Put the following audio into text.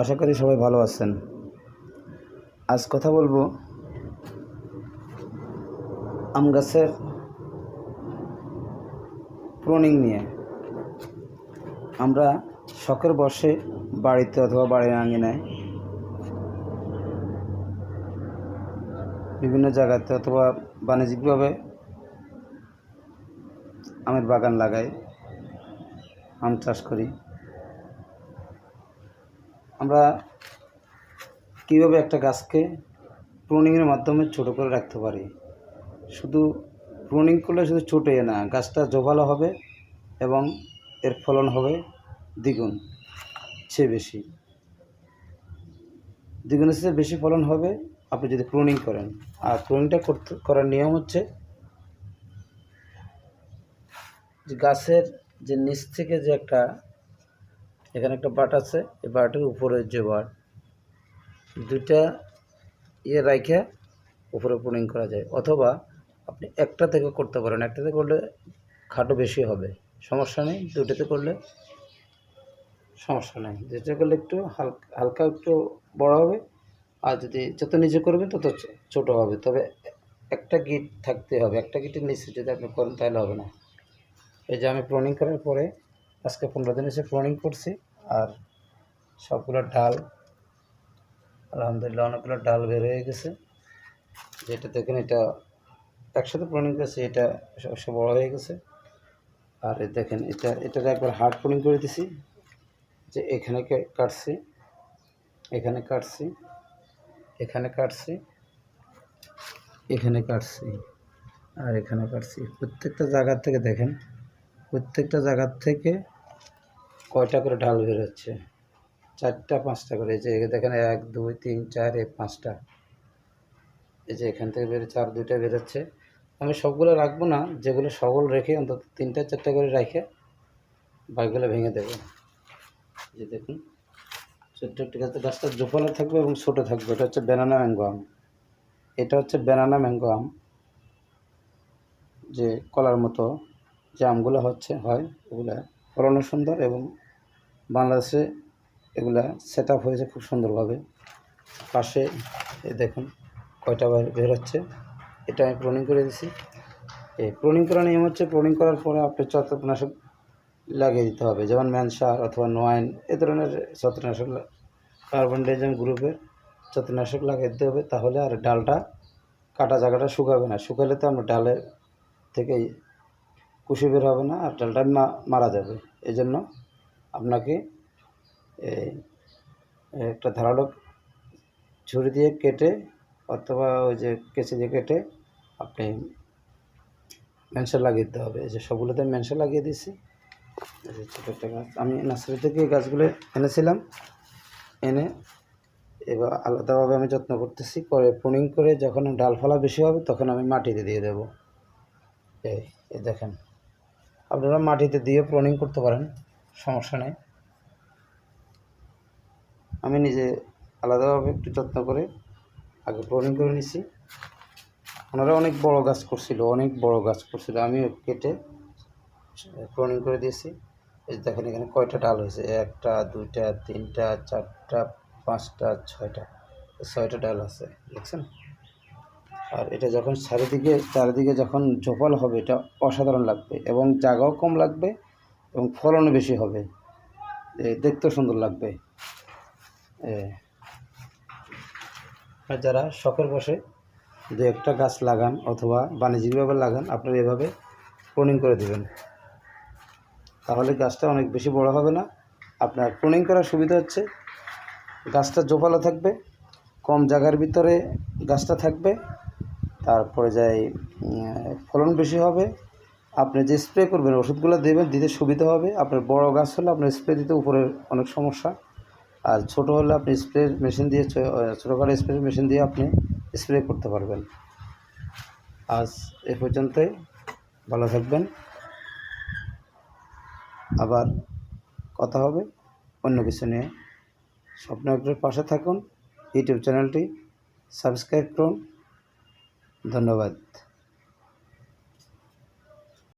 আশা করি সবাই ভালো আছেন। আজ কথা বলব আম গাছের প্রুনিং নিয়ে। আমরা শখের বসে বাড়িতে অথবা বাড়ির আঙিনায় বিভিন্ন জায়গাতে অথবা বাণিজ্যিকভাবে আমের বাগান লাগাই, আম চাষ করি। আমরা কীভাবে একটা গাছকে প্রুনিংয়ের মাধ্যমে ছোট করে রাখতে পারি? শুধু প্রুনিং করলে শুধু ছোটোই না, গাছটা জোভালো হবে এবং এর ফলন হবে দ্বিগুণ চেয়ে বেশি। দ্বিগুণের চেয়ে বেশি ফলন হবে আপনি যদি প্রুনিং করেন। আর প্রুনিংটা করতে, করার নিয়ম হচ্ছে যে গাছের যে নিচ থেকে যে একটা এখানে একটা বাট আছে, এই বাটের উপরে যে বাট দুইটা ইয়ে রাইখে উপরে পুনিং করা যায়। অথবা আপনি একটা থেকে করতে পারেন একটাতে করলে খাটো বেশি হবে। সমস্যা নেই দুটোতে করলে সমস্যা নেই। দুটো করলে একটু হালকা হালকা একটু বড় হবে, আর যদি যত নিচে করবেন তত ছোট হবে। তবে একটা গিট থাকতে হবে, একটা গিটের নিচে যদি আপনি করেন তাহলে হবে না। এই যে আমি প্রনিং করার পরে, আজকে পনেরো দিন এসে প্রনিং করছি। আর সবগুলো ডাল, আলহামদুলিল্লাহ অনেকগুলো ডাল বের হয়ে গেছে। যেটা দেখেন এটা একসাথে প্রনিং করেছি এটা সবসময় বড় হয়ে গেছে। আর দেখেন, এটা, এটাকে একবার হার্ড প্রনিং করে দিছি, যে এখানে কাটছি এখানে কাটছি এখানে কাটছি এখানে কাটছি, আর এখানে কাটছি। প্রত্যেকটা জায়গার থেকে দেখেন, প্রত্যেকটা জায়গার থেকে কয়টা করে ঢাল বেরোচ্ছে চারটা, পাঁচটা করে। এই যে দেখেন, এক, দুই, তিন, চার এই পাঁচটা। এই যে এখান থেকে বেরোচ্ছে আর দুইটা বেরোচ্ছে আমি সবগুলো রাখব না, যেগুলো সবল রেখে অন্তত তিনটা, চারটা করে রেখে বাইকগুলো ভেঙে দেবো। যে দেখুন, ছোট্ট একটি গাছ, গাছটা জোপালো থাকবে এবং ছোটো থাকবে। এটা হচ্ছে ব্যানানা ম্যাঙ্গো আম। এটা হচ্ছে ব্যানানা ম্যাঙ্গো আম, যে কলার মতো যে আমগুলো হচ্ছে, হয়, ওগুলো ফলনও সুন্দর এবং বাংলাদেশে এগুলা সেট হয়েছে খুব সুন্দরভাবে। পাশে দেখুন কয়টা বের হচ্ছে। এটা আমি প্রনিং করে দিছি। এই প্রনিং করার নিয়ম হচ্ছে প্রনিং করার পরে আপনি ছত্রনাশক লাগিয়ে দিতে হবে। যেমন ম্যানসার অথবা নোয়াইন এ ধরনের ছত্রনাশক কার্বন ডাইজম গ্রুপের ছত্রনাশক লাগিয়ে দিতে হবে। তাহলে আর ডালটা কাটা জায়গাটা শুকাবে না। শুকালে তো আমরা ডালের থেকেই কুশি বের হবে না, আর ডালটা মারা যাবে। এই জন্য আপনাকে একটা ধারালো ছুরি দিয়ে কেটে অথবা ওই যে কেঁচি দিয়ে কেটে আপনি ম্যানসার লাগিয়ে দিতে হবে। যে সবগুলোতে ম্যানসার লাগিয়ে দিয়েছি। ছোটো একটা গাছ। আমি নার্সারি থেকে এই গাছগুলো এনেছিলাম। এনে এবার আলাদাভাবে আমি যত্ন করতেছি। করে পুনিং করে যখন ডালফালা বেশি হবে তখন আমি মাটিতে দিয়ে দেবো। এই দেখেন। আপনারা মাটিতে দিয়ে প্রনিং করতে পারেন। সমস্যা নেই। আমি নিজে আলাদাভাবে একটু যত্ন করে আগে প্রনিং করে নিছি। ওনারা অনেক বড় গাছ করছিল, অনেক বড় গাছ করছিল আমি কেটে প্রনিং করে দিয়েছি। এই দেখেন এখানে কয়টা ডাল হয়েছে? একটা, দুইটা, তিনটা, চারটা, পাঁচটা, ছয়টা। ছয়টা ডাল আছে, দেখছেন? আর এটা যখন চারিদিকে চারিদিকে যখন জোপাল হবে, এটা অসাধারণ লাগবে এবং জায়গাও কম লাগবে। এবং ফলনও বেশি হবে। দেখতেও সুন্দর লাগবে। আর যারা শখের বসে দু একটা গাছ লাগান অথবা বাণিজ্যিকভাবে লাগান, আপনারা এভাবে প্রুনিং করে দেবেন। তাহলে গাছটা অনেক বেশি বড় হবে না। আপনার প্রুনিং করার সুবিধা হচ্ছে, গাছটা জোপালো থাকবে, কম জায়গার ভিতরে গাছটা থাকবে, তারপরে যাই ফলন বেশি হবে আপনি যে স্প্রে করবেন, ওষুধগুলো দেবেন, দিতে সুবিধা হবে। আপনার বড় গাছ হলে আপনার স্প্রে দিতে উপরে অনেক সমস্যা। আর ছোট হলে আপনি স্প্রে মেশিন দিয়ে ছোটোখাটো স্প্রে মেশিন দিয়ে আপনি স্প্রে করতে পারবেন। আজ এ পর্যন্তই। ভালো থাকবেন। আবার কথা হবে অন্য কিছু নিয়ে। স্বপ্ন একটার পাশে থাকুন। ইউটিউব চ্যানেলটি সাবস্ক্রাইব করুন। ধন্যবাদ।